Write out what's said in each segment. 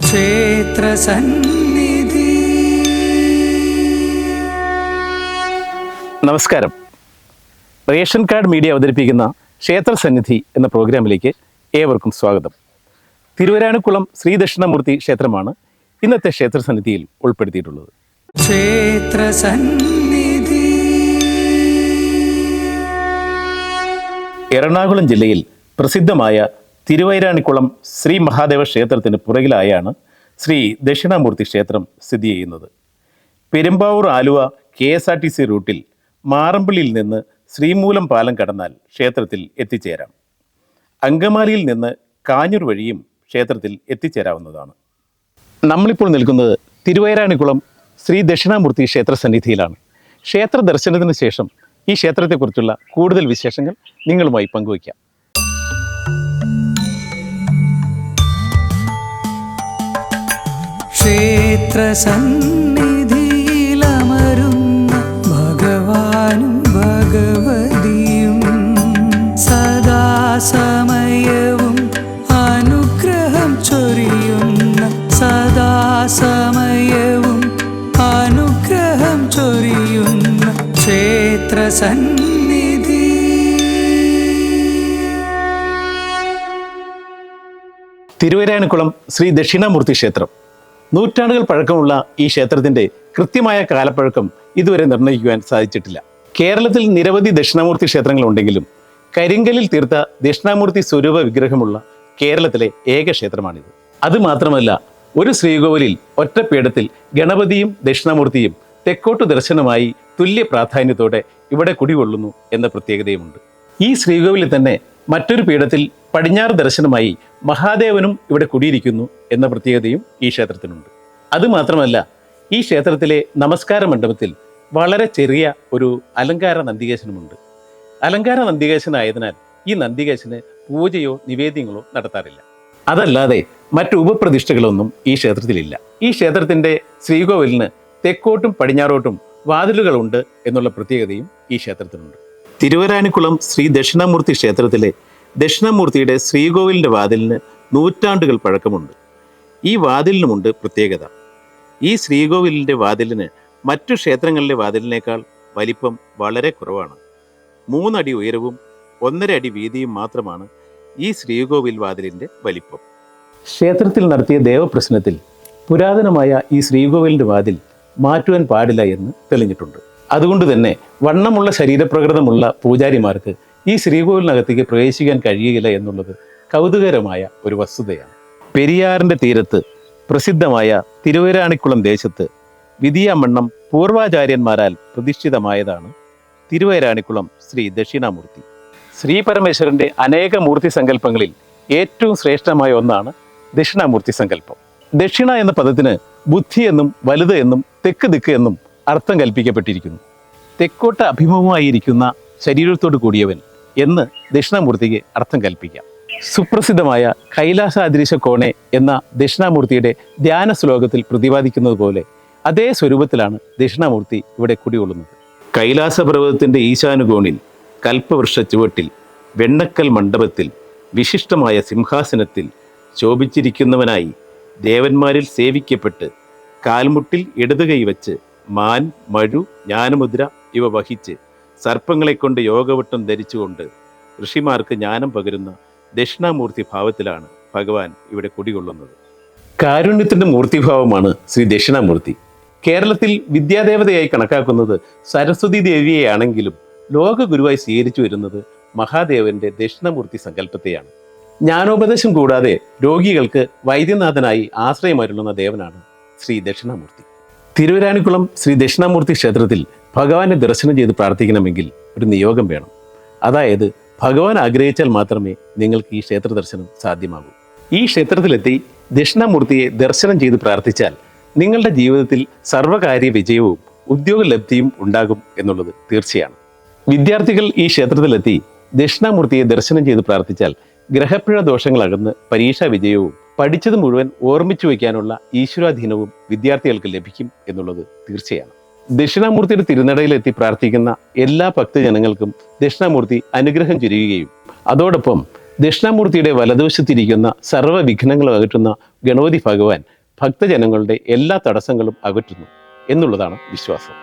ക്ഷേത്രസന്നിധി. നമസ്കാരം. Ration card media അവതരിപ്പിക്കുന്ന ക്ഷേത്ര സന്നിധി എന്ന പ്രോഗ്രാമിലേക്ക് ഏവർക്കും സ്വാഗതം. തിരുവരാണിക്കുളം ശ്രീദക്ഷിണമൂർത്തി ക്ഷേത്രമാണ് ഇന്നത്തെ ക്ഷേത്ര സന്നിധിയിൽ ഉൾപ്പെടുത്തിയിട്ടുള്ളത്. ക്ഷേത്ര സന്നിധി എറണാകുളം ജില്ലയിൽ പ്രസിദ്ധമായ തിരുവൈരാണിക്കുളം ശ്രീ മഹാദേവ ക്ഷേത്രത്തിന് പുറകിലായാണ് ശ്രീ ദക്ഷിണാമൂർത്തി ക്ഷേത്രം സ്ഥിതി ചെയ്യുന്നത്. Perumbavoor Aluva K S R T C റൂട്ടിൽ മാറമ്പിളിയിൽ നിന്ന് ശ്രീമൂലം പാലം കടന്നാൽ ക്ഷേത്രത്തിൽ എത്തിച്ചേരാം. അങ്കമാലിയിൽ നിന്ന് കാഞ്ഞൂർ വഴിയും ക്ഷേത്രത്തിൽ എത്തിച്ചേരാവുന്നതാണ്. നമ്മളിപ്പോൾ നിൽക്കുന്നത് തിരുവൈരാണിക്കുളം ശ്രീ ദക്ഷിണാമൂർത്തി ക്ഷേത്ര സന്നിധിയിലാണ്. ക്ഷേത്ര ദർശനത്തിന് ശേഷം ഈ ക്ഷേത്രത്തെക്കുറിച്ചുള്ള കൂടുതൽ വിശേഷങ്ങൾ നിങ്ങളുമായി പങ്കുവയ്ക്കാം. ക്ഷേത്രസന്നിധിയിലമരുന്ന ഭഗവാനും ഭഗവതിയും സദാസമയവും അനുഗ്രഹം ചൊരിയുന്ന സദാസമയവും അനുഗ്രഹം ചൊരിയുന്ന ക്ഷേത്രസന്നിധി തിരുവരാനിക്കുളം ശ്രീ ദക്ഷിണാമൂർത്തി ക്ഷേത്രം. നൂറ്റാണ്ടുകൾ പഴക്കമുള്ള ഈ ക്ഷേത്രത്തിന്റെ കൃത്യമായ കാലപ്പഴക്കം ഇതുവരെ നിർണയിക്കുവാൻ സാധിച്ചിട്ടില്ല. കേരളത്തിൽ നിരവധി ദക്ഷിണാമൂർത്തി ക്ഷേത്രങ്ങളുണ്ടെങ്കിലും കരിങ്കലിൽ തീർത്ത ദക്ഷിണാമൂർത്തി സ്വരൂപ വിഗ്രഹമുള്ള കേരളത്തിലെ ഏക ക്ഷേത്രമാണിത്. അത് മാത്രമല്ല ഒരു ശ്രീകോവിലിൽ ഒറ്റപ്പീഠത്തിൽ ഗണപതിയും ദക്ഷിണാമൂർത്തിയും തെക്കോട്ട് ദർശനമായി തുല്യ പ്രാധാന്യത്തോടെ ഇവിടെ കുടികൊള്ളുന്നു എന്ന പ്രത്യേകതയുമുണ്ട്. ഈ ശ്രീകോവിലിൽ തന്നെ മറ്റൊരു പീഠത്തിൽ പടിഞ്ഞാറ് ദർശനമായി മഹാദേവനും ഇവിടെ കുടിയിരിക്കുന്നു എന്ന പ്രത്യേകതയും ഈ ക്ഷേത്രത്തിനുണ്ട്. അതുമാത്രമല്ല ഈ ക്ഷേത്രത്തിലെ നമസ്കാര മണ്ഡപത്തിൽ വളരെ ചെറിയ ഒരു അലങ്കാര നന്ദികേശനുമുണ്ട്. അലങ്കാര നന്ദികേശനായതിനാൽ ഈ നന്ദികേശന് പൂജയോ നിവേദ്യങ്ങളോ നടത്താറില്ല. അതല്ലാതെ മറ്റു ഉപപ്രതിഷ്ഠകളൊന്നും ഈ ക്ഷേത്രത്തിലില്ല. ഈ ക്ഷേത്രത്തിന്റെ ശ്രീകോവിലിന് തെക്കോട്ടും പടിഞ്ഞാറോട്ടും വാതിലുകളുണ്ട് എന്നുള്ള പ്രത്യേകതയും ഈ ക്ഷേത്രത്തിനുണ്ട്. തിരുവരാനിക്കുളം ശ്രീ ദക്ഷിണാമൂർത്തി ക്ഷേത്രത്തിലെ ദക്ഷിണാമൂർത്തിയുടെ ശ്രീകോവിലിന്റെ വാതിലിന് നൂറ്റാണ്ടുകൾ പഴക്കമുണ്ട്. ഈ വാതിലിനുമുണ്ട് പ്രത്യേകത. ഈ ശ്രീകോവിലിന്റെ വാതിലിന് മറ്റു ക്ഷേത്രങ്ങളിലെ വാതിലിനേക്കാൾ വലിപ്പം വളരെ കുറവാണ്. മൂന്നടി ഉയരവും ഒന്നര അടി വീതിയും മാത്രമാണ് ഈ ശ്രീകോവിൽ വാതിലിന്റെ വലിപ്പം. ക്ഷേത്രത്തിൽ നടത്തിയ ദേവപ്രശ്നത്തിൽ പുരാതനമായ ഈ ശ്രീകോവിലിന്റെ വാതിൽ മാറ്റുവാൻ പാടില്ല എന്ന് തെളിഞ്ഞിട്ടുണ്ട്. അതുകൊണ്ട് തന്നെ വണ്ണമുള്ള ശരീരപ്രകൃതമുള്ള പൂജാരിമാർക്ക് ഈ ശ്രീകോവിലിനകത്തേക്ക് പ്രവേശിക്കാൻ കഴിയുകയില്ല എന്നുള്ളത് കൗതുകരമായ ഒരു വസ്തുതയാണ്. പെരിയാറിന്റെ തീരത്ത് പ്രസിദ്ധമായ തിരുവരാണിക്കുളം ദേശത്ത് വിധിയാമണ്ണം പൂർവാചാര്യന്മാരാൽ പ്രതിഷ്ഠിതമായതാണ് തിരുവരാണിക്കുളം ശ്രീ ദക്ഷിണാമൂർത്തി. ശ്രീ പരമേശ്വരന്റെ അനേക മൂർത്തി സങ്കല്പങ്ങളിൽ ഏറ്റവും ശ്രേഷ്ഠമായ ഒന്നാണ് ദക്ഷിണാമൂർത്തി സങ്കല്പം. ദക്ഷിണ എന്ന പദത്തിന് ബുദ്ധി എന്നും വലുത് എന്നും തെക്ക് ദിക്ക് എന്നും അർത്ഥം കൽപ്പിക്കപ്പെട്ടിരിക്കുന്നു. തെക്കോട്ട് അഭിമുഖമായിരിക്കുന്ന ശരീരത്തോട് കൂടിയവൻ എന്ന് ദക്ഷിണാമൂർത്തിക്ക് അർത്ഥം കൽപ്പിക്കാം. സുപ്രസിദ്ധമായ കൈലാസാദൃശ കോണെ എന്ന ദക്ഷിണാമൂർത്തിയുടെ ധ്യാന ശ്ലോകത്തിൽ പ്രതിപാദിക്കുന്നത് പോലെ അതേ സ്വരൂപത്തിലാണ് ദക്ഷിണാമൂർത്തി ഇവിടെ കുടികൊള്ളുന്നത്. കൈലാസപർവതത്തിന്റെ ഈശാനുകോണിൽ കൽപ്പവൃക്ഷ ചുവട്ടിൽ വെണ്ണക്കൽ മണ്ഡപത്തിൽ വിശിഷ്ടമായ സിംഹാസനത്തിൽ ശോഭിച്ചിരിക്കുന്നവനായി ദേവന്മാരിൽ സേവിക്കപ്പെട്ട് കാൽമുട്ടിൽ ഇടതുകൈ വച്ച് മാൻ മഴു ജ്ഞാനമുദ്ര ഇവ വഹിച്ച് സർപ്പങ്ങളെ കൊണ്ട് യോഗവട്ടം ധരിച്ചുകൊണ്ട് ഋഷിമാർക്ക് ജ്ഞാനം പകരുന്ന ദക്ഷിണാമൂർത്തി ഭാവത്തിലാണ് ഭഗവാൻ ഇവിടെ കുടികൊള്ളുന്നത്. കാരുണ്യത്തിന്റെ മൂർത്തിഭാവമാണ് ശ്രീ ദക്ഷിണാമൂർത്തി. കേരളത്തിൽ വിദ്യാദേവതയായി കണക്കാക്കുന്നത് സരസ്വതി ദേവിയെയാണെങ്കിലും ലോകഗുരുവായി സ്വീകരിച്ചു വരുന്നത് മഹാദേവന്റെ ദക്ഷിണമൂർത്തി സങ്കല്പത്തെയാണ്. ജ്ഞാനോപദേശം കൂടാതെ രോഗികൾക്ക് വൈദ്യനാഥനായി ആശ്രയമരുളുന്ന ദേവനാണ് ശ്രീ ദക്ഷിണാമൂർത്തി. തിരുവരാനിക്കുളം ശ്രീ ദക്ഷിണാമൂർത്തി ക്ഷേത്രത്തിൽ ഭഗവാനെ ദർശനം ചെയ്ത് പ്രാർത്ഥിക്കണമെങ്കിൽ ഒരു നിയോഗം വേണം. അതായത് ഭഗവാൻ ആഗ്രഹിച്ചാൽ മാത്രമേ നിങ്ങൾക്ക് ഈ ക്ഷേത്ര ദർശനം സാധ്യമാകൂ. ഈ ക്ഷേത്രത്തിലെത്തി ദക്ഷിണാമൂർത്തിയെ ദർശനം ചെയ്ത് പ്രാർത്ഥിച്ചാൽ നിങ്ങളുടെ ജീവിതത്തിൽ സർവകാര്യ വിജയവും ഉദ്യോഗലബ്ധിയും ഉണ്ടാകും എന്നുള്ളത് തീർച്ചയാണ്. വിദ്യാർത്ഥികൾ ഈ ക്ഷേത്രത്തിലെത്തി ദക്ഷിണാമൂർത്തിയെ ദർശനം ചെയ്ത് പ്രാർത്ഥിച്ചാൽ ഗ്രഹപ്പിഴ ദോഷങ്ങൾ അകന്ന് പരീക്ഷാ വിജയവും പഠിച്ചത് മുഴുവൻ ഓർമ്മിച്ചു വയ്ക്കാനുള്ള ഈശ്വരാധീനവും വിദ്യാർത്ഥികൾക്ക് ലഭിക്കും എന്നുള്ളത് തീർച്ചയാണ്. ദക്ഷിണാമൂർത്തിയുടെ തിരുനടയിലെത്തി പ്രാർത്ഥിക്കുന്ന എല്ലാ ഭക്തജനങ്ങൾക്കും ദക്ഷിണാമൂർത്തി അനുഗ്രഹം ചൊരിയുകയും. അതോടൊപ്പം ദക്ഷിണാമൂർത്തിയുടെ വലതുവശത്തിരിക്കുന്ന സർവ വിഘ്നങ്ങളും അകറ്റുന്ന ഗണപതി ഭഗവാൻ ഭക്തജനങ്ങളുടെ എല്ലാ തടസ്സങ്ങളും അകറ്റുന്നു എന്നുള്ളതാണ് വിശ്വാസം.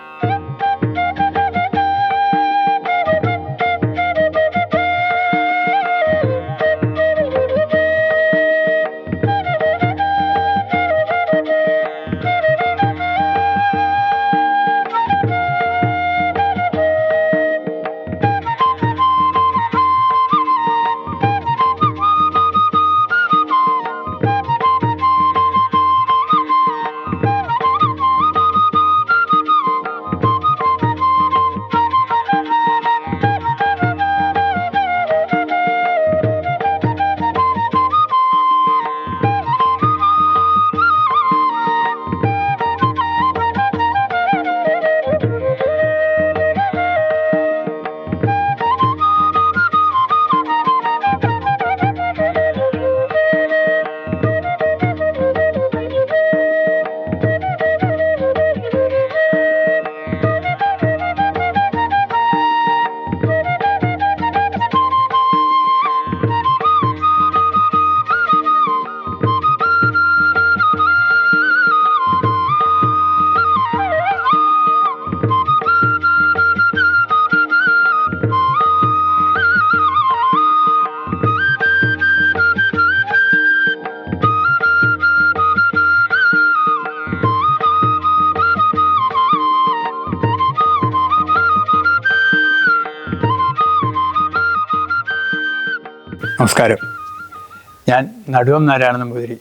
നടുവം നാരായണ നമ്പൂതിരി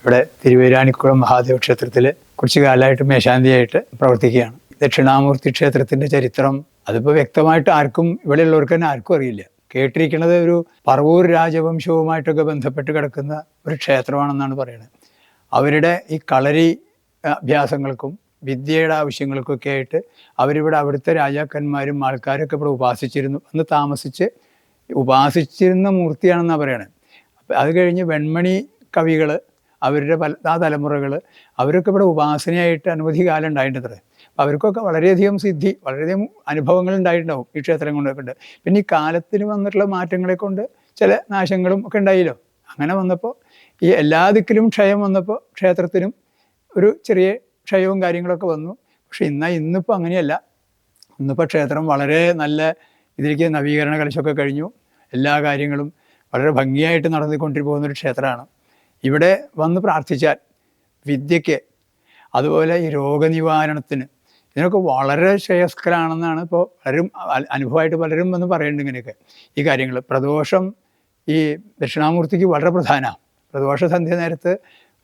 ഇവിടെ തിരുവേരാണിക്കുളം മഹാദേവ ക്ഷേത്രത്തിൽ കുറച്ച് കാലമായിട്ട് മേശാന്തിയായിട്ട് പ്രവർത്തിക്കുകയാണ്. ദക്ഷിണാമൂർത്തി ക്ഷേത്രത്തിന്റെ ചരിത്രം അതിപ്പോൾ വ്യക്തമായിട്ട് ആർക്കും ഇവിടെയുള്ളവർക്ക് തന്നെ ആർക്കും അറിയില്ല. കേട്ടിരിക്കുന്നത് ഒരു പറവൂർ രാജവംശവുമായിട്ടൊക്കെ ബന്ധപ്പെട്ട് കിടക്കുന്ന ഒരു ക്ഷേത്രമാണെന്നാണ് പറയുന്നത് അവരുടെ ഈ കളരി അഭ്യാസങ്ങൾക്കും വിദ്യയുടെ ആവശ്യങ്ങൾക്കൊക്കെ ആയിട്ട് അവരിവിടെ അവിടുത്തെ രാജാക്കന്മാരും ആൾക്കാരൊക്കെ ഇവിടെ ഉപാസിച്ചിരുന്നു. അന്ന് താമസിച്ച് ഉപാസിച്ചിരുന്ന മൂർത്തിയാണെന്നാണ് അപ്പം അത് കഴിഞ്ഞ് വെൺമണി കവികൾ അവരുടെ പല ആ തലമുറകൾ അവരൊക്കെ ഇവിടെ ഉപാസനയായിട്ട് അനവധി കാലം ഉണ്ടായിട്ടുണ്ട്. അപ്പോൾ അവർക്കൊക്കെ വളരെയധികം സിദ്ധി വളരെയധികം അനുഭവങ്ങൾ ഉണ്ടായിട്ടുണ്ടാവും ഈ ക്ഷേത്രം കൊണ്ടൊക്കെ ഉണ്ട് പിന്നെ ഈ കാലത്തിന് വന്നിട്ടുള്ള മാറ്റങ്ങളെ കൊണ്ട് ചില നാശങ്ങളും ഒക്കെ ഉണ്ടായില്ലോ. അങ്ങനെ വന്നപ്പോൾ ഈ എല്ലാ ദിക്കിലും ക്ഷയം വന്നപ്പോൾ ക്ഷേത്രത്തിനും ഒരു ചെറിയ ക്ഷയവും കാര്യങ്ങളൊക്കെ വന്നു. പക്ഷെ ഇന്ന ഇന്നിപ്പോൾ അങ്ങനെയല്ല. ഇന്നിപ്പോൾ ക്ഷേത്രം വളരെ നല്ല ഇതിലേക്ക് നവീകരണ കലശമൊക്കെ കഴിഞ്ഞു. എല്ലാ കാര്യങ്ങളും വളരെ ഭംഗിയായിട്ട് നടന്നിക്കൊണ്ടിരിക്കുന്ന പോകുന്നൊരു ക്ഷേത്രമാണ്. ഇവിടെ വന്ന് പ്രാർത്ഥിച്ചാൽ വിദ്യയ്ക്ക് അതുപോലെ ഈ രോഗനിവാരണത്തിന് ഇതിനൊക്കെ വളരെ ശ്രേയസ്കരാണെന്നാണ് ഇപ്പോൾ പലരും അനുഭവമായിട്ട് പലരും വന്ന് പറയുന്നുണ്ട് ഇങ്ങനെയൊക്കെ. ഈ കാര്യങ്ങൾ പ്രദോഷം ഈ ദക്ഷിണാമൂർത്തിക്ക് വളരെ പ്രധാനമാണ്. പ്രദോഷ സന്ധ്യ നേരത്ത്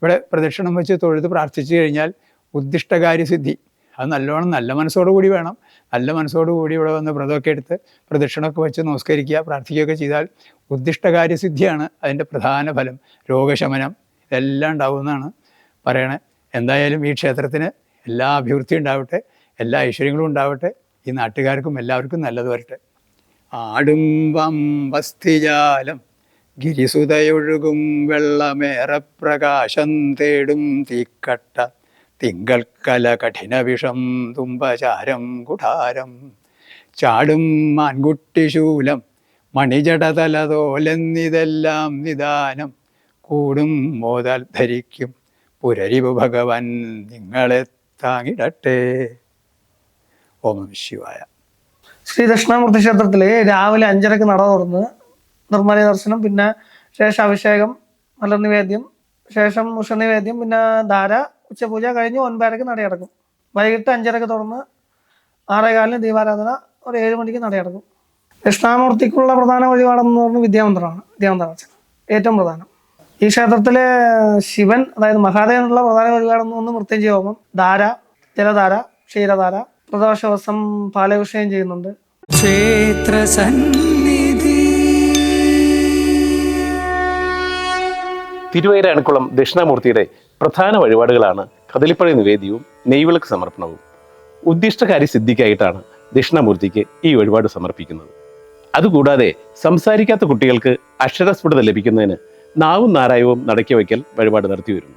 ഇവിടെ പ്രദക്ഷിണം വെച്ച് തൊഴുത് പ്രാർത്ഥിച്ചു കഴിഞ്ഞാൽ ഉദ്ദിഷ്ടകാര്യസിദ്ധി. അത് നല്ലോണം നല്ല മനസ്സോടു കൂടി വേണം. നല്ല മനസ്സോടു കൂടി ഇവിടെ വന്ന് വ്രതമൊക്കെ എടുത്ത് പ്രദക്ഷിണമൊക്കെ വെച്ച് നമസ്കരിക്കുക പ്രാർത്ഥിക്കുകയൊക്കെ ചെയ്താൽ ഉദ്ദിഷ്ടകാര്യസിദ്ധിയാണ് അതിന്റെ പ്രധാന ഫലം. രോഗശമനം ഇതെല്ലാം ഉണ്ടാവുമെന്നാണ് പറയണേ. എന്തായാലും ഈ ക്ഷേത്രത്തിന് എല്ലാ അഭിവൃദ്ധിയും ഉണ്ടാവട്ടെ എല്ലാ ഐശ്വര്യങ്ങളും ഉണ്ടാവട്ടെ. ഈ നാട്ടുകാർക്കും എല്ലാവർക്കും നല്ലത് വരട്ടെ. ആടും വസ്തിജാലം ഗിരിസുതയൊഴുകും വെള്ളമേറെ പ്രകാശം തേടും തീക്കട്ട തിങ്കൾക്കല കഠിനവിഷം തുമ്പചാരം കുഠാരം. ചാടും മാൻകുട്ടിശൂലം മണിജടതലതോലെന്നിതെല്ലാം നിദാനം. കൂടും മോതാൽ ധരിക്കും പുരരിവ് ഭഗവൻ നിങ്ങളെ താങ്ങിടട്ടെ. ഓം നമഃ ശിവായ. ശ്രീ ദക്ഷിണാമൂർത്തി ക്ഷേത്രത്തിൽ രാവിലെ അഞ്ചരക്ക് നട തുറന്ന് നിർമ്മല ദർശനം പിന്നെ ശേഷം അഭിഷേകം നല്ല നിവേദ്യം ശേഷം ഉഷനിവേദ്യം പിന്നെ ധാര ഉച്ചപൂജ കഴിഞ്ഞ് ഒൻപതരക്ക് നടയടക്കും. വൈകിട്ട് അഞ്ചരക്ക് തുറന്ന് ആറേകാലിന് ദീപാരാധന ഒരു ഏഴ് മണിക്ക് നടയടക്കും. ദക്ഷിണാമൂർത്തിക്കുള്ള പ്രധാന വഴിപാടെന്ന് പറഞ്ഞാൽ വിദ്യാമന്ത്രമാണ് വിദ്യാമന്ത്രാർച്ചന ഏറ്റവും പ്രധാനം. ഈ ക്ഷേത്രത്തിലെ ശിവൻ അതായത് മഹാദേവനുള്ള പ്രധാന വഴിപാടെന്ന് ഒന്ന് മൃത്യുഞ്ജയ ഹോമം ധാര ജലധാര ക്ഷീരധാര പ്രദോഷ ദിവസം പാലഭിഷേകം ചെയ്യുന്നുണ്ട്. ക്ഷേത്ര സന്നിധി. തിരുവൈരാണിക്കുളം ദക്ഷിണാമൂർത്തിയുടെ പ്രധാന വഴിപാടുകളാണ് കദളിപ്പഴ നിവേദ്യവും നെയ്വിളക്ക് സമർപ്പണവും. ഉദ്ദിഷ്ടകാര്യ സിദ്ധിക്കായിട്ടാണ് ദക്ഷിണമൂർത്തിക്ക് ഈ വഴിപാട് സമർപ്പിക്കുന്നത്. അതുകൂടാതെ സംസാരിക്കാത്ത കുട്ടികൾക്ക് അക്ഷരസ്ഫുടത ലഭിക്കുന്നതിന് നാവും നാരായവും നടക്കി വയ്ക്കൽ വഴിപാട് നടത്തിവരുന്നു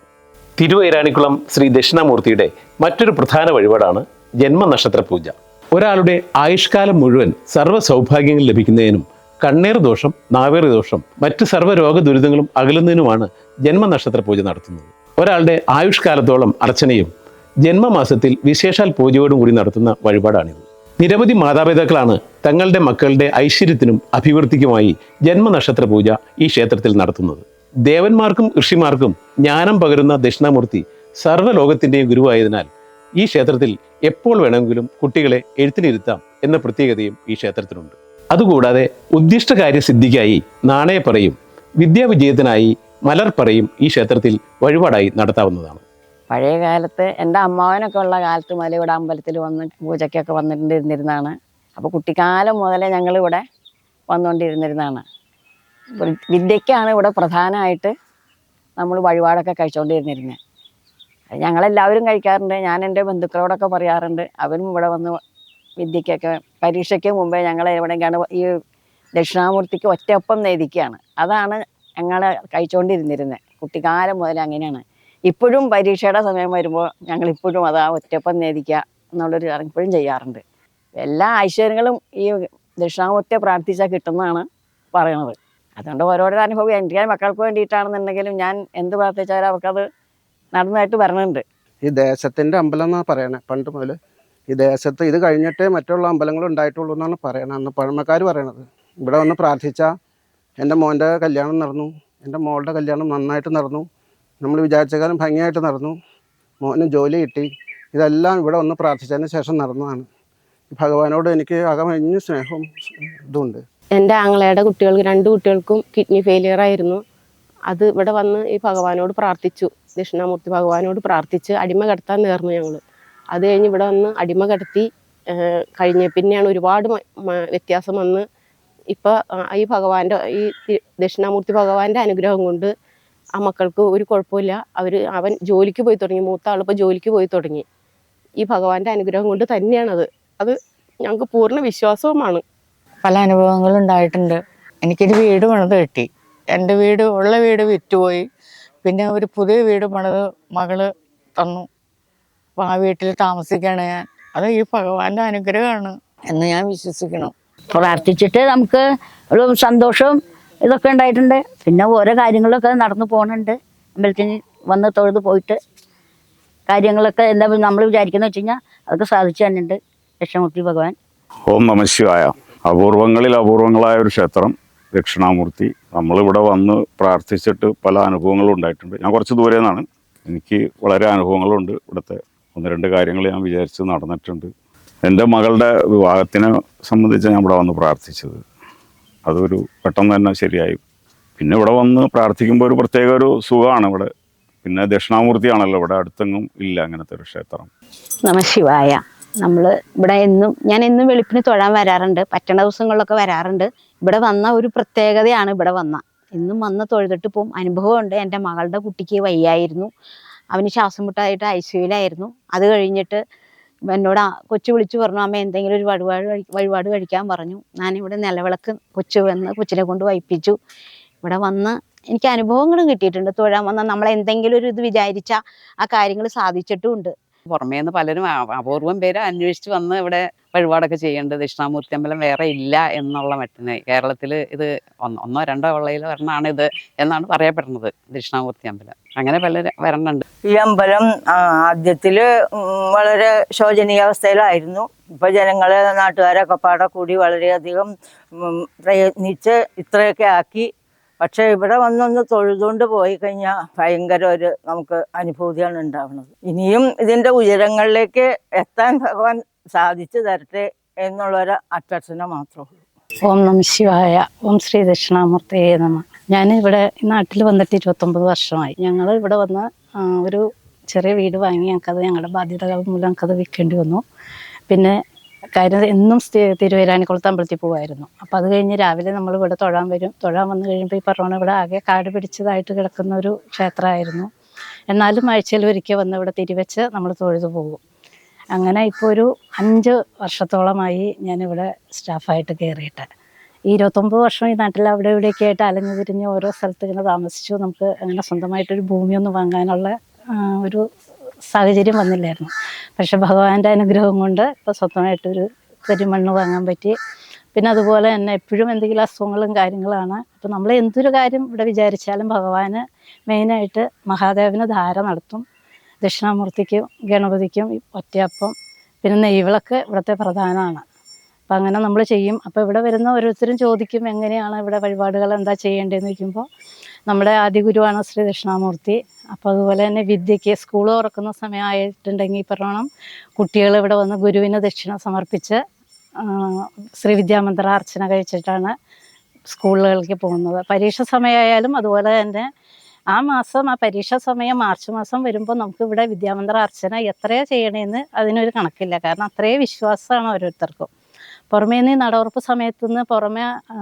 തിരുവൈരാണിക്കുളം ശ്രീ ദക്ഷിണാമൂർത്തിയുടെ മറ്റൊരു പ്രധാന വഴിപാടാണ് ജന്മനക്ഷത്ര പൂജ ഒരാളുടെ ആയുഷ്കാലം മുഴുവൻ സർവ സൗഭാഗ്യങ്ങൾ ലഭിക്കുന്നതിനും കണ്ണീർ ദോഷം നാവേറി ദോഷം മറ്റ് സർവ രോഗ ദുരിതങ്ങളും അകലുന്നതിനുമാണ് ജന്മനക്ഷത്ര പൂജ നടത്തുന്നത്. ഒരാളുടെ ആയുഷ്കാലത്തോളം അർച്ചനയും ജന്മമാസത്തിൽ വിശേഷാൽ പൂജയോടും കൂടി നടത്തുന്ന വഴിപാടാണിത്. നിരവധി മാതാപിതാക്കളാണ് തങ്ങളുടെ മക്കളുടെ ഐശ്വര്യത്തിനും അഭിവൃദ്ധിക്കുമായി ജന്മനക്ഷത്ര പൂജ ഈ ക്ഷേത്രത്തിൽ നടത്തുന്നത്. ദേവന്മാർക്കും ഋഷിമാർക്കും ജ്ഞാനം പകരുന്ന ദക്ഷിണാമൂർത്തി സർവലോകത്തിന്റെയും ഗുരുവായതിനാൽ ഈ ക്ഷേത്രത്തിൽ എപ്പോൾ വേണമെങ്കിലും കുട്ടികളെ എഴുത്തിനിരുത്താം എന്ന പ്രത്യേകതയും ഈ ക്ഷേത്രത്തിനുണ്ട്. അതുകൂടാതെ ഉദ്ദിഷ്ട കാര്യസിദ്ധിക്കായി നാണയപ്പറയും വിദ്യാവിജയത്തിനായി മലർപ്പറയും ഈ ക്ഷേത്രത്തിൽ വഴിപാടായി നടത്താവുന്നതാണ്. പഴയ കാലത്ത് എന്റെ അമ്മാവനൊക്കെ ഉള്ള കാലത്ത് മലയുടെ അമ്പലത്തിൽ വന്ന് പൂജയ്ക്കൊക്കെ വന്നിട്ടിരുന്നിരുന്നതാണ് അപ്പോൾ കുട്ടിക്കാലം മുതലേ ഞങ്ങളിവിടെ വന്നുകൊണ്ടിരുന്നിരുന്നതാണ് വിദ്യയ്ക്കാണ് ഇവിടെ പ്രധാനമായിട്ട് നമ്മൾ വഴിപാടൊക്കെ കഴിച്ചുകൊണ്ടിരുന്നിരുന്നത് ഞങ്ങളെല്ലാവരും കഴിക്കാറുണ്ട്. ഞാൻ എന്റെ ബന്ധുക്കളോടൊക്കെ പറയാറുണ്ട്. അവരും ഇവിടെ വന്ന് വിദ്യയ്ക്കൊക്കെ പരീക്ഷയ്ക്ക് മുമ്പേ ഞങ്ങൾ എവിടെയെങ്കിലും ഈ ദക്ഷിണാമൂർത്തിക്ക് ഒറ്റയൊപ്പം നേദിക്കുകയാണ്. അതാണ് ഞങ്ങൾ കഴിച്ചുകൊണ്ടിരുന്നിരുന്നത് കുട്ടിക്കാലം മുതൽ അങ്ങനെയാണ്. ഇപ്പോഴും പരീക്ഷയുടെ സമയം വരുമ്പോൾ ഞങ്ങൾ ഇപ്പോഴും അത് ആ ഒറ്റപ്പം നേദിക്കുക എന്നുള്ളൊരു ഇപ്പോഴും ചെയ്യാറുണ്ട്. എല്ലാ ഐശ്വര്യങ്ങളും ഈ ദക്ഷിണാമൂർത്തിയെ പ്രാർത്ഥിച്ചാൽ കിട്ടുന്നതാണ് പറയണത്. അതുകൊണ്ട് ഓരോരോ അനുഭവം എന്റെ മക്കൾക്ക് വേണ്ടിയിട്ടാണെന്നുണ്ടെങ്കിലും ഞാൻ എന്ത് പ്രാർത്ഥിച്ചാലും അവർക്കത് നടന്നതായിട്ട് വരണുണ്ട്. ഈ ദേശത്തിന്റെ അമ്പലം എന്നാണ് പറയണത് പണ്ട് മുതൽ ഈ ദേശത്ത് ഇത് കഴിഞ്ഞിട്ടേ മറ്റുള്ള അമ്പലങ്ങൾ ഉണ്ടായിട്ടുള്ളൂ എന്നാണ് പറയണത് അന്ന് പഴമക്കാർ പറയണത്. ഇവിടെ വന്ന് പ്രാർത്ഥിച്ചാൽ എന്റെ മോന്റെ കല്യാണം നടന്നു. എന്റെ മോളുടെ കല്യാണം നന്നായിട്ട് നടന്നു. നമ്മൾ വിചാരിച്ച കാലം ഭംഗിയായിട്ട് നടന്നു. മോന് ജോലി കിട്ടി. ഇതെല്ലാം ഇവിടെ ഒന്ന് പ്രാർത്ഥിച്ചതിന് ശേഷം നടന്നതാണ്. ഭഗവാനോട് എനിക്ക് അകമഞ്ഞ സ്നേഹവും ഇതുണ്ട്. എന്റെ ആങ്ങളയുടെ കുട്ടികൾക്ക് രണ്ട് കുട്ടികൾക്കും കിഡ്നി ഫെയിലിയർ ആയിരുന്നു. അത് ഇവിടെ വന്ന് ഈ ഭഗവാനോട് പ്രാർത്ഥിച്ചു. ദക്ഷിണാമൂർത്തി ഭഗവാനോട് പ്രാർത്ഥിച്ച് അടിമ കടത്താൻ നേർന്നു ഞങ്ങൾ അത് കഴിഞ്ഞ് ഇവിടെ വന്ന് അടിമ കടത്തി കഴിഞ്ഞ് പിന്നെയാണ് ഒരുപാട് വ്യത്യാസം വന്ന് ഇപ്പം ഈ ഭഗവാന്റെ ഈ ദക്ഷിണാമൂർത്തി ഭഗവാന്റെ അനുഗ്രഹം കൊണ്ട് ആ മക്കൾക്ക് ഒരു കുഴപ്പമില്ല. അവർ അവൻ ജോലിക്ക് പോയി തുടങ്ങി മൂത്ത ആളിപ്പോൾ ജോലിക്ക് പോയി തുടങ്ങി. ഈ ഭഗവാന്റെ അനുഗ്രഹം കൊണ്ട് തന്നെയാണത്. അത് ഞങ്ങൾക്ക് പൂർണ വിശ്വാസവുമാണ്. പല അനുഭവങ്ങളും ഉണ്ടായിട്ടുണ്ട്. എനിക്കൊരു വീട് പണിത് കിട്ടി. എന്റെ വീട് ഉള്ള വീട് വിറ്റുപോയി. പിന്നെ ഒരു പുതിയ വീട് പണിത് മകൾ തന്നു. അപ്പോൾ ആ വീട്ടിൽ താമസിക്കുകയാണ് ഞാൻ. അത് ഈ ഭഗവാന്റെ അനുഗ്രഹമാണ് എന്ന് ഞാൻ വിശ്വസിക്കണം പ്രാർത്ഥിച്ചിട്ട് നമുക്ക് ഒരു സന്തോഷവും ഇതൊക്കെ ഉണ്ടായിട്ടുണ്ട്. പിന്നെ ഓരോ കാര്യങ്ങളൊക്കെ നടന്നു പോകുന്നുണ്ട് അമ്പലത്തിൽ വന്ന് തൊഴുത് പോയിട്ട് കാര്യങ്ങളൊക്കെ എന്താ നമ്മൾ വിചാരിക്കുന്നത് വെച്ച് കഴിഞ്ഞാൽ അതൊക്കെ സാധിച്ചു തന്നിട്ടുണ്ട്. ദക്ഷിണമൂർത്തി ഭഗവാൻ. ഓം നമശിവായ അപൂർവങ്ങളിൽ അപൂർവങ്ങളായ ഒരു ക്ഷേത്രം ദക്ഷിണാമൂർത്തി. നമ്മളിവിടെ വന്ന് പ്രാർത്ഥിച്ചിട്ട് പല അനുഭവങ്ങളും ഉണ്ടായിട്ടുണ്ട്. ഞാൻ കുറച്ച് ദൂരെ നിന്നാണ് എനിക്ക് വളരെ അനുഭവങ്ങളുണ്ട്. ഇവിടുത്തെ ഒന്ന് രണ്ട് കാര്യങ്ങൾ ഞാൻ വിചാരിച്ച് നടന്നിട്ടുണ്ട്. എന്റെ മകളുടെ വിവാഹത്തിനെ സംബന്ധിച്ച് ഞാൻ ഇവിടെ വന്ന് പ്രാർത്ഥിച്ചത്. അതൊരു പെട്ടെന്ന് തന്നെ ശരിയായി. പിന്നെ ഇവിടെ വന്ന് പ്രാർത്ഥിക്കുമ്പോൾ ഒരു പ്രത്യേക ഒരു സുഖമാണ് ഇവിടെ. പിന്നെ ദക്ഷിണാമൂർത്തിയാണല്ലോ ഇവിടെ അടുത്തെങ്ങും ഇല്ല അങ്ങനത്തെ ഒരു ക്ഷേത്രം. നമ ശിവായ. നമ്മൾ ഇവിടെ എന്നും ഞാൻ എന്നും വെളുപ്പിന് തൊഴാൻ വരാറുണ്ട്. പറ്റണ ദിവസങ്ങളിലൊക്കെ വരാറുണ്ട്. ഇവിടെ വന്ന ഒരു പ്രത്യേകതയാണ് ഇവിടെ വന്ന. എന്നും വന്ന് തൊഴുതിട്ട് പോകും അനുഭവമുണ്ട്. എന്റെ മകളുടെ കുട്ടിക്ക് വയ്യായിരുന്നു. അവന് ശ്വാസം മുട്ടായിട്ട് ഐ സിയുലായിരുന്നു അത് കഴിഞ്ഞിട്ട് എന്നോട് കൊച്ചു വിളിച്ചു പറഞ്ഞു അമ്മ എന്തെങ്കിലും ഒരു വഴിപാട് വഴിപാട് കഴിക്കാൻ പറഞ്ഞു. ഞാനിവിടെ നിലവിളക്ക് കൊച്ചു വന്ന് കൊച്ചിനെ കൊണ്ട് വൈപ്പിച്ചു ഇവിടെ വന്ന് എനിക്ക് അനുഭവങ്ങളും കിട്ടിയിട്ടുണ്ട്. തൊഴാൻ വന്ന നമ്മൾ എന്തെങ്കിലും ഒരു ഇത് വിചാരിച്ച ആ കാര്യങ്ങൾ സാധിച്ചിട്ടുമുണ്ട് പുറമേ നിന്ന് പലരും അപൂർവം പേര് അന്വേഷിച്ച് വന്ന് ഇവിടെ വഴിപാടൊക്കെ ചെയ്യേണ്ടത് ദക്ഷിണാമൂർത്തി അമ്പലം വേറെ ഇല്ല എന്നുള്ള മട്ടിന് കേരളത്തിൽ ഇത് ഒന്നോ രണ്ടോ ഉള്ളതിൽ ഒരെണ്ണമാണ് ഇത് എന്നാണ് പറയപ്പെടുന്നത് ദക്ഷിണാമൂർത്തി അമ്പലം അങ്ങനെ പലരും വരണുണ്ട്. ഈ അമ്പലം ആദ്യത്തിൽ വളരെ ശോചനീയാവസ്ഥയിലായിരുന്നു ഇപ്പൊ ജനങ്ങളെ നാട്ടുകാരൊക്കെ പാടെ കൂടി വളരെയധികം പ്രയത്നിച്ച് ഇത്രയൊക്കെ ആക്കി. പക്ഷെ ഇവിടെ വന്നൊന്ന് തൊഴുതുകൊണ്ട് പോയി കഴിഞ്ഞാൽ ഭയങ്കര ഒരു നമുക്ക് അനുഭൂതിയാണ് ഉണ്ടാവുന്നത്. ഇനിയും ഇതിന്റെ ഉയരങ്ങളിലേക്ക് എത്താൻ ഭഗവാൻ സാധിച്ചു തരട്ടെ എന്നുള്ളൊരു അഭ്യർത്ഥന മാത്രമേ ഉള്ളൂ. ഓം നമ ശിവായ. ഓം ശ്രീ ദക്ഷിണാമൂർത്തിയെ നമ. ഞാൻ ഇവിടെ നാട്ടിൽ വന്നിട്ട് ഇരുപത്തൊമ്പത് വർഷമായി. ഞങ്ങൾ ഇവിടെ വന്ന് ഒരു ചെറിയ വീട് വാങ്ങി ഞങ്ങൾക്കത് ഞങ്ങളുടെ ബാധ്യതകൾ മൂലം ഞങ്ങൾക്കത് വിൽക്കേണ്ടി വന്നു. പിന്നെ കാര്യം എന്നും തിരുവൈരാണിക്കുളത്ത് അമ്പലത്തിൽ പോകുമായിരുന്നു അപ്പോൾ അത് കഴിഞ്ഞ് രാവിലെ നമ്മൾ ഇവിടെ തൊഴാൻ വരും. തൊഴാൻ വന്നു കഴിയുമ്പോൾ ഈ പറഞ്ഞ ഇവിടെ ആകെ കാട് പിടിച്ചതായിട്ട് കിടക്കുന്ന ഒരു ക്ഷേത്രമായിരുന്നു. എന്നാലും ആഴ്ചയിൽ ഒരിക്കൽ വന്ന് ഇവിടെ തിരിവെച്ച് നമ്മൾ തൊഴുതു പോകും. അങ്ങനെ ഇപ്പോൾ ഒരു അഞ്ച് വർഷത്തോളമായി ഞാനിവിടെ സ്റ്റാഫായിട്ട് കയറിയിട്ട് ഈ ഇരുപത്തൊമ്പത് വർഷം ഈ നാട്ടിൽ അവിടെ ഇവിടെയൊക്കെ ആയിട്ട് അലഞ്ഞു തിരിഞ്ഞ് ഓരോ സ്ഥലത്ത് ഇങ്ങനെ താമസിച്ചു നമുക്ക് അങ്ങനെ സ്വന്തമായിട്ടൊരു ഭൂമിയൊന്നും വാങ്ങാനുള്ള ഒരു സാഹചര്യം വന്നില്ലായിരുന്നു. പക്ഷെ ഭഗവാന്റെ അനുഗ്രഹം കൊണ്ട് ഇപ്പോൾ സ്വന്തമായിട്ടൊരു കരിമണ്ണ് വാങ്ങാൻ പറ്റി. പിന്നെ അതുപോലെ തന്നെ എപ്പോഴും എന്തെങ്കിലും അസുഖങ്ങളും കാര്യങ്ങളാണ്. അപ്പൊ നമ്മൾ എന്തൊരു കാര്യം ഇവിടെ വിചാരിച്ചാലും ഭഗവാന് മെയിനായിട്ട് മഹാദേവന് ധാര നടത്തും. ദക്ഷിണാമൂർത്തിക്കും ഗണപതിക്കും ഒറ്റയപ്പം പിന്നെ നെയ്വിളക്ക് ഇവിടുത്തെ പ്രധാനമാണ്. അപ്പം അങ്ങനെ നമ്മൾ ചെയ്യും. അപ്പോൾ ഇവിടെ വരുന്ന ഓരോരുത്തരും ചോദിക്കും എങ്ങനെയാണ് ഇവിടെ വഴിപാടുകൾ എന്താ ചെയ്യേണ്ടതെന്ന് ചോദിക്കുമ്പോൾ നമ്മുടെ ആദ്യ ഗുരുവാണ് ശ്രീ ദക്ഷിണാമൂർത്തി അപ്പോൾ അതുപോലെ തന്നെ വിദ്യയ്ക്ക് സ്കൂൾ തുറക്കുന്ന സമയമായിട്ടുണ്ടെങ്കിൽ പറയണം കുട്ടികൾ ഇവിടെ വന്ന് ഗുരുവിന് ദക്ഷിണ സമർപ്പിച്ച് ശ്രീ വിദ്യാമന്ത്ര അർച്ചന കഴിച്ചിട്ടാണ് സ്കൂളുകളിലേക്ക് പോകുന്നത്. പരീക്ഷ സമയമായാലും അതുപോലെ തന്നെ ആ മാസം ആ പരീക്ഷ സമയം മാർച്ച് മാസം വരുമ്പോൾ നമുക്ക് ഇവിടെ വിദ്യാമന്ത്ര അർച്ചന എത്രയാണ് ചെയ്യണമെന്ന് അതിനൊരു കണക്കില്ല. കാരണം അത്രയും വിശ്വാസമാണ് ഓരോരുത്തർക്കും. പുറമേ നിന്ന് നടവറപ്പ് സമയത്തു നിന്ന് പുറമെ ആ,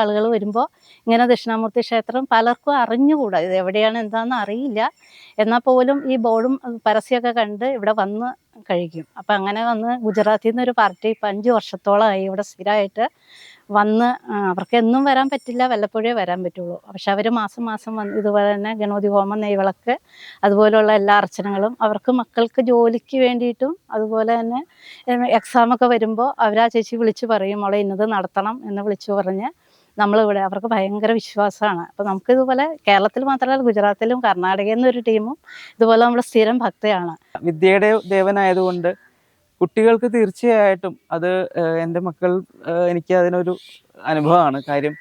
ആളുകൾ വരുമ്പോൾ ഇങ്ങനെ ദക്ഷിണാമൂർത്തി ക്ഷേത്രം പലർക്കും അറിഞ്ഞുകൂടാ. ഇത് എവിടെയാണ് എന്താണെന്ന് അറിയില്ല. എന്നാൽ പോലും ഈ ബോർഡും പരസ്യമൊക്കെ കണ്ട് ഇവിടെ വന്ന് കഴിക്കും. അപ്പം അങ്ങനെ വന്ന് ഗുജറാത്തിൽ നിന്നൊരു പാർട്ടി ഇപ്പം അഞ്ച് വർഷത്തോളമായി ഇവിടെ സ്ഥിരമായിട്ട് വന്ന് അവർക്ക് എന്നും വരാൻ പറ്റില്ല വല്ലപ്പോഴേ വരാൻ പറ്റുള്ളൂ. പക്ഷെ അവർ മാസം മാസം വന്ന് ഇതുപോലെ തന്നെ ഗണപതി ഹോമം നെയ്വിളക്ക് അതുപോലുള്ള എല്ലാ അർച്ചനകളും അവർക്ക് മക്കൾക്ക് ജോലിക്ക് വേണ്ടിയിട്ടും അതുപോലെ തന്നെ എക്സാമൊക്കെ വരുമ്പോൾ അവരാ ചേച്ചി വിളിച്ച് പറയും മോളെ ഇന്നത് നടത്തണം എന്ന് വിളിച്ചു പറഞ്ഞ് നമ്മളിവിടെ അവർക്ക് ഭയങ്കര വിശ്വാസമാണ്. അപ്പോൾ നമുക്ക് ഇതുപോലെ കേരളത്തിൽ മാത്രമല്ല ഗുജറാത്തിലും കർണാടകയിൽ നിന്നൊരു ടീമും ഇതുപോലെ നമ്മൾ സ്ഥിരം ഭക്തയാണ്. വിദ്യയുടെ ദേവനായതുകൊണ്ട് കുട്ടികൾക്ക് തീർച്ചയായിട്ടും അത് എന്റെ മക്കൾ എനിക്ക് അതിനൊരു അനുഭവമാണ്. കാര്യം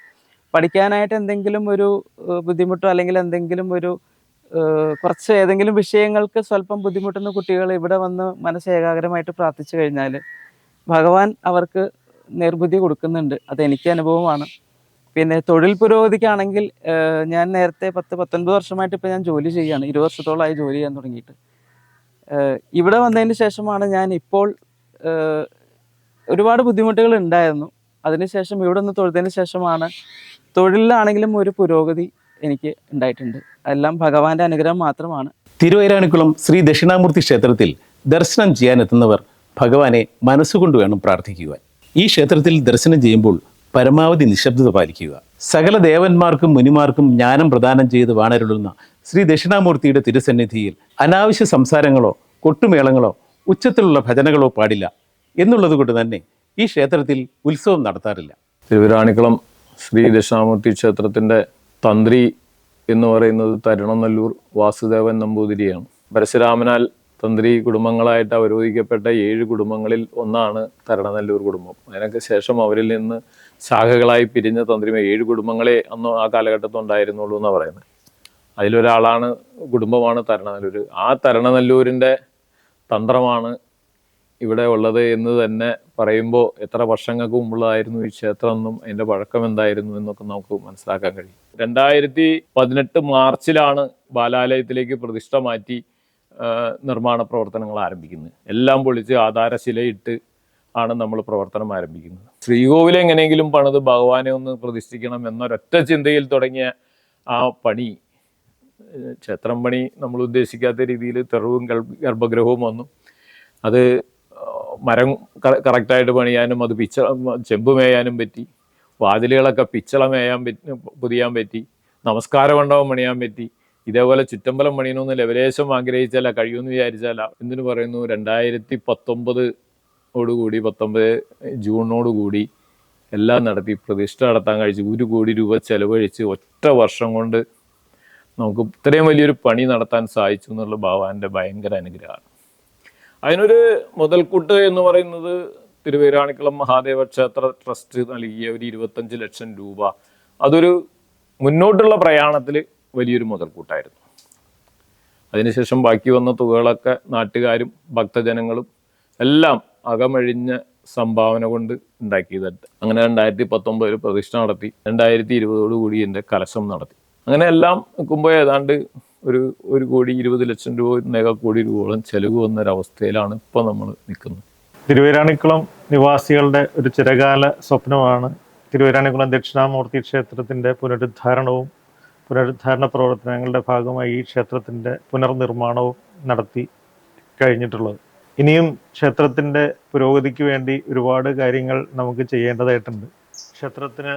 പഠിക്കാനായിട്ട് എന്തെങ്കിലും ഒരു ബുദ്ധിമുട്ടോ അല്ലെങ്കിൽ എന്തെങ്കിലും ഒരു കുറച്ച് ഏതെങ്കിലും വിഷയങ്ങൾക്ക് സ്വല്പം ബുദ്ധിമുട്ടുന്ന കുട്ടികൾ ഇവിടെ വന്ന് മനസ്സ് ഏകാഗ്രമായിട്ട് പ്രാർത്ഥിച്ചു കഴിഞ്ഞാൽ ഭഗവാൻ അവർക്ക് നിർബുദ്ധി കൊടുക്കുന്നുണ്ട്. അത് എനിക്ക് അനുഭവമാണ്. പിന്നെ തൊഴിൽ പുരോഗതിക്കാണെങ്കിൽ ഞാൻ നേരത്തെ പത്ത് പത്തൊൻപത് വർഷമായിട്ട് ഇപ്പോൾ ഞാൻ ജോലി ചെയ്യുകയാണ്. ഇരുപത് വർഷത്തോളമായി ജോലി ചെയ്യാൻ തുടങ്ങിയിട്ട്. ഇവിടെ വന്നതിന് ശേഷമാണ് ഞാൻ ഇപ്പോൾ ഒരുപാട് ബുദ്ധിമുട്ടുകൾ ഉണ്ടായിരുന്നു. അതിനുശേഷം ഇവിടെ നിന്ന് തൊഴുതതിന് ശേഷമാണ് തൊഴിലിലാണെങ്കിലും ഒരു പുരോഗതി എനിക്ക് ഉണ്ടായിട്ടുണ്ട്. എല്ലാം ഭഗവാന്റെ അനുഗ്രഹം മാത്രമാണ്. തിരുവൈരാണിക്കുളം ശ്രീ ദക്ഷിണാമൂർത്തി ക്ഷേത്രത്തിൽ ദർശനം ചെയ്യാനെത്തുന്നവർ ഭഗവാനെ മനസ്സുകൊണ്ട് വേണം പ്രാർത്ഥിക്കുവാൻ. ഈ ക്ഷേത്രത്തിൽ ദർശനം ചെയ്യുമ്പോൾ പരമാവധി നിശബ്ദത പാലിക്കുക. സകല ദേവന്മാർക്കും മുനിമാർക്കും ജ്ഞാനം പ്രദാനം ചെയ്ത് വാണരുളുന്ന ശ്രീ ദക്ഷിണാമൂർത്തിയുടെ തിരുസന്നിധിയിൽ അനാവശ്യ സംസാരങ്ങളോ കൊട്ടുമേളങ്ങളോ ഉച്ചത്തിലുള്ള ഭജനകളോ പാടില്ല എന്നുള്ളതുകൊണ്ട് തന്നെ ഈ ക്ഷേത്രത്തിൽ ഉത്സവം നടത്താറില്ല. തിരുവിരാണിക്കുളം ശ്രീ ദക്ഷിണാമൂർത്തി ക്ഷേത്രത്തിന്റെ തന്ത്രി എന്ന് പറയുന്നത് തരുണനല്ലൂർ വാസുദേവൻ നമ്പൂതിരിയാണ്. പരശുരാമനാൽ തന്ത്രി കുടുംബങ്ങളായിട്ട് അവരോധിക്കപ്പെട്ട ഏഴ് കുടുംബങ്ങളിൽ ഒന്നാണ് തരണനല്ലൂർ കുടുംബം. അതിനൊക്കെ ശേഷം അവരിൽ നിന്ന് ശാഖകളായി പിരിഞ്ഞ തന്ത്രിമാർ ഏഴ് കുടുംബങ്ങളെ അന്ന് ആ കാലഘട്ടത്തിൽ ഉണ്ടായിരുന്നുള്ളൂ എന്നാണ് പറയുന്നത്. അതിലൊരാളാണ് കുടുംബമാണ് തരണനല്ലൂർ ആ തരണനല്ലൂരിന്റെ തന്ത്രമാണ് ഇവിടെ ഉള്ളത് എന്ന് തന്നെ പറയുമ്പോൾ എത്ര വർഷങ്ങൾക്ക് മുമ്പുള്ളതായിരുന്നു ഈ ക്ഷേത്രം എന്നും അതിന്റെ പഴക്കം എന്തായിരുന്നു എന്നൊക്കെ നമുക്ക് മനസ്സിലാക്കാൻ കഴിയും. രണ്ടായിരത്തി പതിനെട്ട് മാർച്ചിലാണ് ബാലാലയത്തിലേക്ക് പ്രതിഷ്ഠ മാറ്റി നിർമ്മാണ പ്രവർത്തനങ്ങൾ ആരംഭിക്കുന്നത്. എല്ലാം പൊളിച്ച് ആധാരശിലയിട്ട് ആണ് നമ്മൾ പ്രവർത്തനം ആരംഭിക്കുന്നത്. ശ്രീകോവിൽ എങ്ങനെയെങ്കിലും പണിത് ഭഗവാനെ ഒന്ന് പ്രതിഷ്ഠിക്കണം എന്നൊരൊറ്റ ചിന്തയിൽ തുടങ്ങിയ ആ പണി ക്ഷേത്രം പണി നമ്മൾ ഉദ്ദേശിക്കാത്ത രീതിയിൽ തെറവും ഗർഭഗ്രഹവും വന്നു. അത് മരം കറക്റ്റായിട്ട് പണിയാനും അത് പിച്ച ചെമ്പ് മേയാനും പറ്റി വാതിലുകളൊക്കെ പിച്ചള മേയാൻ പറ്റി പുതിയാൻ പറ്റി നമസ്കാര മണ്ഡപം പണിയാൻ പറ്റി ഇതേപോലെ ചുറ്റമ്പലം പണിയണമെന്ന് ലെവലേശം ആഗ്രഹിച്ചാലാ കഴിയുമെന്ന് വിചാരിച്ചാല. എന്തിനു പറയുന്നു രണ്ടായിരത്തി പത്തൊമ്പത് ഓടുകൂടി പത്തൊമ്പത് ജൂണോടുകൂടി എല്ലാം നടത്തി പ്രതിഷ്ഠ നടത്താൻ കഴിച്ചു ഒരു കോടി രൂപ ചെലവഴിച്ച് ഒറ്റ വർഷം കൊണ്ട് നമുക്ക് ഇത്രയും വലിയൊരു പണി നടത്താൻ സാധിച്ചു എന്നുള്ള ഭഗവാന്റെ ഭയങ്കര അനുഗ്രഹമാണ്. അതിനൊരു മുതൽക്കൂട്ട് എന്ന് പറയുന്നത് തിരുവേരാണിക്കുളം മഹാദേവ ക്ഷേത്ര ട്രസ്റ്റ് നൽകിയ ഒരു ഇരുപത്തഞ്ച് ലക്ഷം രൂപ. അതൊരു മുന്നോട്ടുള്ള പ്രയാണത്തിൽ വലിയൊരു മുതൽക്കൂട്ടായിരുന്നു. അതിനുശേഷം ബാക്കി വന്ന തുകകളൊക്കെ നാട്ടുകാരും ഭക്തജനങ്ങളും എല്ലാം അകമഴിഞ്ഞ സംഭാവന കൊണ്ട് ഉണ്ടാക്കിയതായിട്ട് അങ്ങനെ രണ്ടായിരത്തി പത്തൊമ്പതിൽ പ്രതിഷ്ഠ നടത്തി. രണ്ടായിരത്തി ഇരുപതോടു കൂടി എന്റെ കലശം നടത്തി. അങ്ങനെ എല്ലാം നിൽക്കുമ്പോൾ ഏതാണ്ട് ഒരു ഒരു കോടി ഇരുപത് ലക്ഷം രൂപ നേക കോടി രൂപയോളം ചെലവ് വന്നൊരവസ്ഥയിലാണ് ഇപ്പോൾ നമ്മൾ നിൽക്കുന്നത്. തിരുവരാണിക്കുളം നിവാസികളുടെ ഒരു ചിരകാല സ്വപ്നമാണ് തിരുവരാണിക്കുളം ദക്ഷിണാമൂർത്തി ക്ഷേത്രത്തിന്റെ പുനരുദ്ധാരണവും പുനരുദ്ധാരണ പ്രവർത്തനങ്ങളുടെ ഭാഗമായി ഈ ക്ഷേത്രത്തിന്റെ പുനർനിർമ്മാണവും നടത്തി കഴിഞ്ഞിട്ടുള്ളത്. ഇനിയും ക്ഷേത്രത്തിന്റെ പുരോഗതിക്ക് വേണ്ടി ഒരുപാട് കാര്യങ്ങൾ നമുക്ക് ചെയ്യേണ്ടതായിട്ടുണ്ട്. ക്ഷേത്രത്തിന്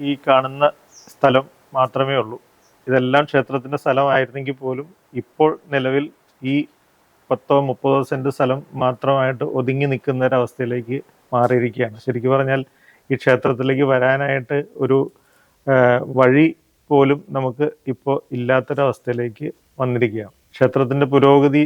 ഈ കാണുന്ന സ്ഥലം മാത്രമേ ഉള്ളൂ. ഇതെല്ലാം ക്ഷേത്രത്തിന്റെ സ്ഥലമായിരുന്നെങ്കിൽ പോലും ഇപ്പോൾ നിലവിൽ ഈ പത്തോ മുപ്പതോ സെന്റ് സ്ഥലം മാത്രമായിട്ട് ഒതുങ്ങി നിൽക്കുന്ന ഒരവസ്ഥയിലേക്ക് മാറിയിരിക്കുകയാണ്. ശരിക്കും പറഞ്ഞാൽ ഈ ക്ഷേത്രത്തിലേക്ക് വരാനായിട്ട് ഒരു വഴി പോലും നമുക്ക് ഇപ്പോൾ ഇല്ലാത്തൊരവസ്ഥയിലേക്ക് വന്നിരിക്കുകയാണ്. ക്ഷേത്രത്തിന്റെ പുരോഗതി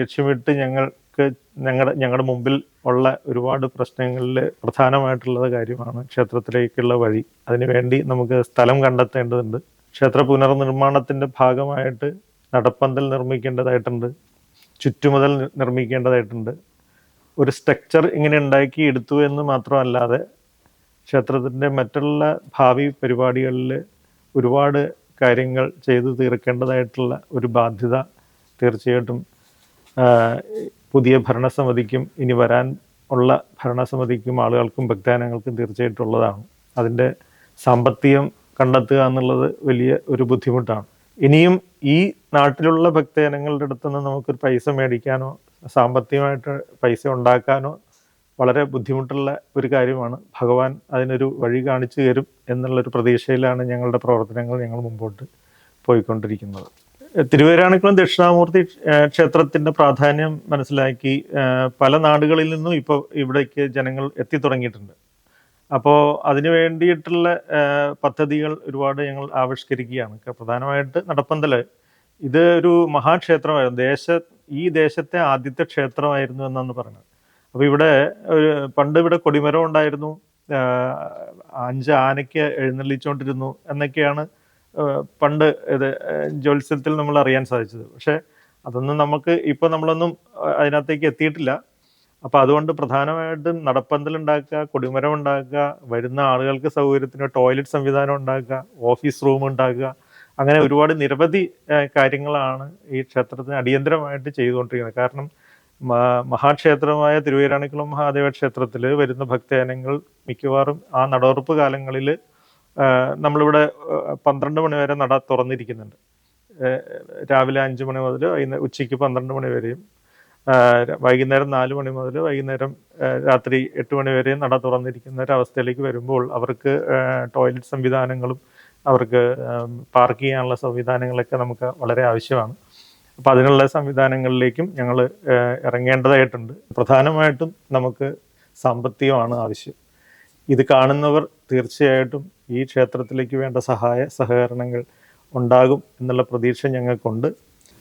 ലക്ഷ്യമിട്ട് ലക്ഷ്യമിട്ട് ഞങ്ങൾക്ക് ഞങ്ങളുടെ ഞങ്ങളുടെ മുമ്പിൽ ഉള്ള ഒരുപാട് പ്രശ്നങ്ങളിൽ പ്രധാനമായിട്ടുള്ള കാര്യമാണ് ക്ഷേത്രത്തിലേക്കുള്ള വഴി. അതിനുവേണ്ടി നമുക്ക് സ്ഥലം കണ്ടെത്തേണ്ടതുണ്ട്. ക്ഷേത്ര പുനർനിർമ്മാണത്തിന്റെ ഭാഗമായിട്ട് നടപ്പന്തൽ നിർമ്മിക്കേണ്ടതായിട്ടുണ്ട്. ചുറ്റുമുതൽ നിർമ്മിക്കേണ്ടതായിട്ടുണ്ട്. ഒരു സ്ട്രക്ചർ ഇങ്ങനെ ഉണ്ടാക്കി എടുത്തു എന്ന് മാത്രമല്ലാതെ ക്ഷേത്രത്തിന്റെ മറ്റുള്ള ഭാവി പരിപാടികളിൽ ഒരുപാട് കാര്യങ്ങൾ ചെയ്തു തീർക്കേണ്ടതായിട്ടുള്ള ഒരു ബാധ്യത തീർച്ചയായിട്ടും പുതിയ ഭരണസമിതിക്കും ഇനി വരാൻ ഉള്ള ഭരണസമിതിക്കും ആളുകൾക്കും ഭക്താനങ്ങൾക്കും തീർച്ചയായിട്ടും ഉള്ളതാണ് അതിന്റെ സാമ്പത്തികം കണ്ടെത്തുക എന്നുള്ളത് വലിയ ഒരു ബുദ്ധിമുട്ടാണ്. ഇനിയും ഈ നാട്ടിലുള്ള ഭക്തജനങ്ങളുടെ അടുത്തുനിന്ന് നമുക്കൊരു പൈസ മേടിക്കാനോ സാമ്പത്തികമായിട്ട് പൈസ ഉണ്ടാക്കാനോ വളരെ ബുദ്ധിമുട്ടുള്ള ഒരു കാര്യമാണ്. ഭഗവാൻ അതിനൊരു വഴി കാണിച്ചു തരും എന്നുള്ളൊരു പ്രതീക്ഷയിലാണ് ഞങ്ങളുടെ പ്രവർത്തനങ്ങൾ ഞങ്ങൾ മുമ്പോട്ട് പോയിക്കൊണ്ടിരിക്കുന്നത്. തിരുവേരാണിക്കുളം ദക്ഷിണാമൂർത്തി ക്ഷേത്രത്തിന്റെ പ്രാധാന്യം മനസ്സിലാക്കി പല നാടുകളിൽ നിന്നും ഇപ്പോൾ ഇവിടേക്ക് ജനങ്ങൾ എത്തിത്തുടങ്ങിയിട്ടുണ്ട്. അപ്പോൾ അതിനു വേണ്ടിയിട്ടുള്ള പദ്ധതികൾ ഒരുപാട് ഞങ്ങൾ ആവിഷ്കരിക്കുകയാണ്. പ്രധാനമായിട്ട് നടപ്പന്തൽ. ഇത് ഒരു മഹാക്ഷേത്രമായിരുന്നു. ദേശ ഈ ദേശത്തെ ആദ്യത്തെ ക്ഷേത്രമായിരുന്നു എന്നാണ് പറയുന്നത്. അപ്പോൾ ഇവിടെ ഒരു പണ്ട് ഇവിടെ കൊടിമരം ഉണ്ടായിരുന്നു. അഞ്ച് ആനയ്ക്ക് എഴുന്നള്ളിച്ചുകൊണ്ടിരുന്നു എന്നൊക്കെയാണ് പണ്ട് ഇത് ജ്യോത്സ്യത്തിൽ നമ്മൾ അറിയാൻ സാധിച്ചത്. പക്ഷേ അതൊന്നും നമുക്ക് ഇപ്പോൾ നമ്മളൊന്നും അതിനകത്തേക്ക് എത്തിയിട്ടില്ല. അപ്പോൾ അതുകൊണ്ട് പ്രധാനമായിട്ടും നടപ്പന്തൽ ഉണ്ടാക്കുക കൊടിമരം ഉണ്ടാക്കുക വരുന്ന ആളുകൾക്ക് സൗകര്യത്തിന് ടോയ്ലറ്റ് സംവിധാനം ഉണ്ടാക്കുക ഓഫീസ് റൂം ഉണ്ടാക്കുക അങ്ങനെ ഒരുപാട് നിരവധി കാര്യങ്ങളാണ് ഈ ക്ഷേത്രത്തിന് അടിയന്തരമായിട്ട് ചെയ്തുകൊണ്ടിരിക്കുന്നത്. കാരണം മഹാക്ഷേത്രമായ തിരുവേരാണിക്കുളം മഹാദേവ ക്ഷേത്രത്തിൽ വരുന്ന ഭക്തജനങ്ങൾ മിക്കവാറും ആ നടവറുപ്പ് കാലങ്ങളിൽ നമ്മളിവിടെ പന്ത്രണ്ട് മണി വരെ നട തുറന്നിരിക്കുന്നുണ്ട്. രാവിലെ അഞ്ച് മണി മുതൽ വൈകുന്നേരം ഉച്ചയ്ക്ക് പന്ത്രണ്ട് മണി വരെയും വൈകുന്നേരം നാല് മണി മുതൽ വൈകുന്നേരം രാത്രി എട്ട് മണി വരെ നട തുറന്നിരിക്കുന്ന ഒരവസ്ഥയിലേക്ക് വരുമ്പോൾ അവർക്ക് ടോയ്ലറ്റ് സംവിധാനങ്ങളും അവർക്ക് പാർക്ക് ചെയ്യാനുള്ള സംവിധാനങ്ങളൊക്കെ നമുക്ക് വളരെ ആവശ്യമാണ്. അപ്പോൾ അതിനുള്ള സംവിധാനങ്ങളിലേക്കും ഞങ്ങൾ ഇറങ്ങേണ്ടതായിട്ടുണ്ട്. പ്രധാനമായിട്ടും നമുക്ക് സാമ്പത്തികമാണ് ആവശ്യം. ഇത് കാണുന്നവർ തീർച്ചയായിട്ടും ഈ ക്ഷേത്രത്തിലേക്ക് വേണ്ട സഹായ സഹകരണങ്ങൾ ഉണ്ടാകും എന്നുള്ള പ്രതീക്ഷ ഞങ്ങൾക്കുണ്ട്.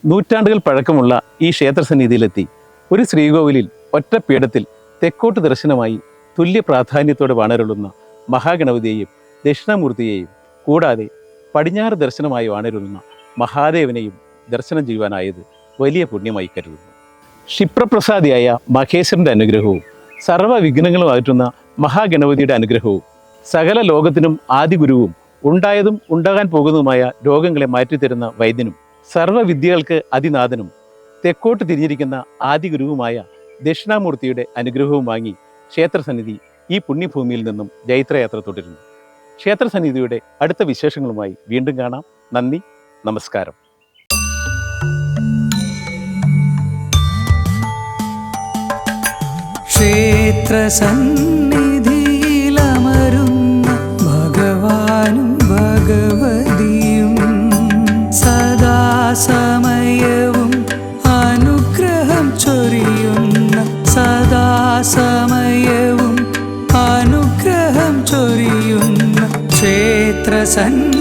നൂറ്റാണ്ടുകൾ പഴക്കമുള്ള ഈ ക്ഷേത്രസന്നിധിയിലെത്തി ഒരു ശ്രീകോവിലിൽ ഒറ്റ പീഠത്തിൽ തെക്കോട്ട് ദർശനമായി തുല്യ പ്രാധാന്യത്തോടെ വാണരുളുന്ന മഹാഗണപതിയെയും ദക്ഷിണാമൂർത്തിയെയും കൂടാതെ പടിഞ്ഞാറ് ദർശനമായി വാണരുളുന്ന മഹാദേവനെയും ദർശനം ചെയ്യുവാനായത് വലിയ പുണ്യമായി കരുതുന്നു. ക്ഷിപ്രപ്രസാദിയായ മഹേശ്വരന്റെ അനുഗ്രഹവും സർവ വിഘ്നങ്ങളും അകറ്റുന്ന മഹാഗണപതിയുടെ അനുഗ്രഹവും സകല ലോകത്തിനും ആദിഗുരുവും ഉണ്ടായതും ഉണ്ടാകാൻ പോകുന്നതുമായ രോഗങ്ങളെ മാറ്റിത്തരുന്ന വൈദ്യനും സർവവിദ്യകൾക്ക് അതിനാഥനും തെക്കോട്ട് തിരിഞ്ഞിരിക്കുന്ന ആദിഗുരുവുമായ ദക്ഷിണാമൂർത്തിയുടെ അനുഗ്രഹവും വാങ്ങി ക്ഷേത്രസന്നിധി ഈ പുണ്യഭൂമിയിൽ നിന്നും ജൈത്രയാത്ര തുടരുന്നു. ക്ഷേത്രസന്നിധിയുടെ അടുത്ത വിശേഷങ്ങളുമായി വീണ്ടും കാണാം. നന്ദി നമസ്കാരം. ക്ഷേത്രസന്നിധിയിലമരുന്ന ഭഗവതിയും സദാസമയവും അനുഗ്രഹം ചൊരിയുന്ന സദാസമയവും അനുഗ്രഹം ചൊരിയുന്ന ക്ഷേത്രസന്നിധി